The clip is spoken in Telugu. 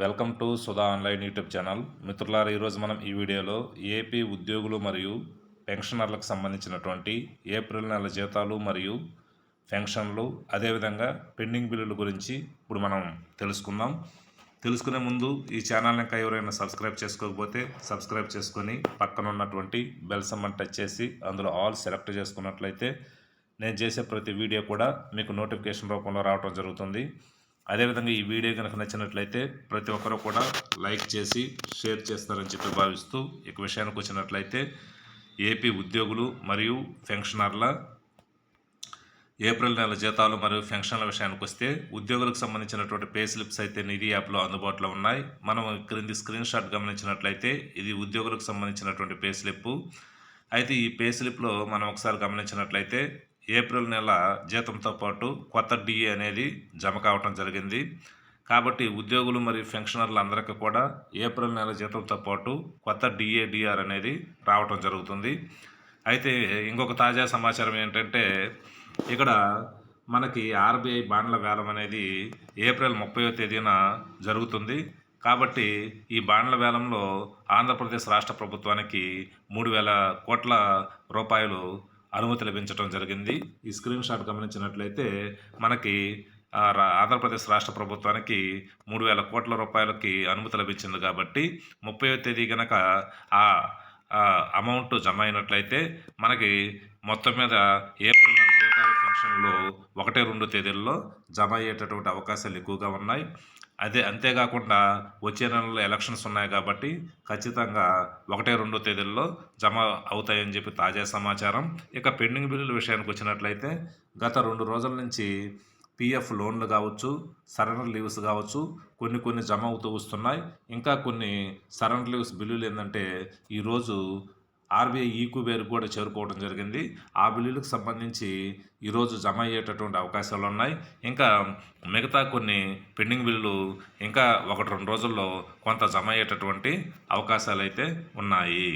Welcome to Sudha online YouTube channel. మిత్రులారా ఈరోజు మనం ఈ వీడియోలో ఏపీ ఉద్యోగులు మరియు పెన్షనర్లకు సంబంధించినటువంటి ఏప్రిల్ నెల జీతాలు మరియు పెన్షన్లు అదేవిధంగా పెండింగ్ బిల్లుల గురించి ఇప్పుడు మనం తెలుసుకుందాం. తెలుసుకునే ముందు ఈ ఛానల్ని ఇంకా ఎవరైనా సబ్స్క్రైబ్ చేసుకోకపోతే సబ్స్క్రైబ్ చేసుకొని పక్కన ఉన్నటువంటి బెల్ సమ్మని టచ్ చేసి అందులో ఆల్ సెలెక్ట్ చేసుకున్నట్లయితే నేను చేసే ప్రతి వీడియో కూడా మీకు నోటిఫికేషన్ రూపంలో రావడం జరుగుతుంది. అదేవిధంగా ఈ వీడియో కనుక నచ్చినట్లయితే ప్రతి ఒక్కరూ కూడా లైక్ చేసి షేర్ చేస్తారని చెప్పి భావిస్తూ ఇక విషయానికి వచ్చినట్లయితే ఏపీ ఉద్యోగులు మరియు పెన్షనర్ల ఏప్రిల్ నెల జీతాలు మరియు పెన్షన్ల విషయానికి వస్తే ఉద్యోగులకు సంబంధించినటువంటి పే స్లిప్స్ అయితే నిధి యాప్లో అందుబాటులో ఉన్నాయి. మనం క్రింది స్క్రీన్ షాట్ గమనించినట్లయితే ఇది ఉద్యోగులకు సంబంధించినటువంటి పే స్లిప్. అయితే ఈ పే స్లిప్లో మనం ఒకసారి గమనించినట్లయితే ఏప్రిల్ నెల జీతంతో పాటు కొత్త డిఏ అనేది జమ కావటం జరిగింది. కాబట్టి ఉద్యోగులు మరియు పెన్షనర్లు అందరికీ కూడా ఏప్రిల్ నెల జీతంతో పాటు కొత్త డిఏ డిఆర్ అనేది రావటం జరుగుతుంది. అయితే ఇంకొక తాజా సమాచారం ఏంటంటే ఇక్కడ మనకి ఆర్బీఐ బాండ్ల వేలం అనేది ఏప్రిల్ ముప్పయో తేదీన జరుగుతుంది. కాబట్టి ఈ బాండ్ల వేలంలో ఆంధ్రప్రదేశ్ రాష్ట్ర ప్రభుత్వానికి మూడు వేల కోట్ల రూపాయలు అనుమతి లభించడం జరిగింది. ఈ స్క్రీన్ షాట్ గమనించినట్లయితే మనకి రా- ఆంధ్రప్రదేశ్ రాష్ట్ర ప్రభుత్వానికి మూడు వేల కోట్ల రూపాయలకి అనుమతి లభించింది కాబట్టి ముప్పై తేదీ కనుక ఆ అమౌంట్ జమ అయినట్లయితే మనకి మొత్తం మీద ఏప్రిల్ నెల పెన్షన్లు ఒకటి రెండు తేదీల్లో జమ అయ్యేటటువంటి అవకాశాలు ఎక్కువగా ఉన్నాయి. అదే అంతేకాకుండా వచ్చే నెలలో ఎలక్షన్స్ ఉన్నాయి కాబట్టి ఖచ్చితంగా ఒకటే రెండు తేదీల్లో జమ అవుతాయని చెప్పి తాజా సమాచారం. ఇక పెండింగ్ బిల్లుల విషయానికి వచ్చినట్లయితే గత రెండు రోజుల నుంచి పిఎఫ్ లోన్లు కావచ్చు సరెండర్ లీవ్స్ కావచ్చు కొన్ని కొన్ని జమ అవుతూ వస్తున్నాయి. ఇంకా కొన్ని సరెండర్ లీవ్స్ బిల్లులు ఏంటంటే ఈరోజు ఆర్బీఐ ఈక్యూబేర్ కూడా చేరుకోవడం జరిగింది. ఆ బిల్లులకు సంబంధించి ఈరోజు జమ అయ్యేటటువంటి అవకాశాలు ఉన్నాయి. ఇంకా మిగతా కొన్ని పెండింగ్ బిల్లులు ఇంకా ఒకటి రెండు రోజుల్లో కొంత జమ అయ్యేటటువంటి అవకాశాలు అయితే ఉన్నాయి.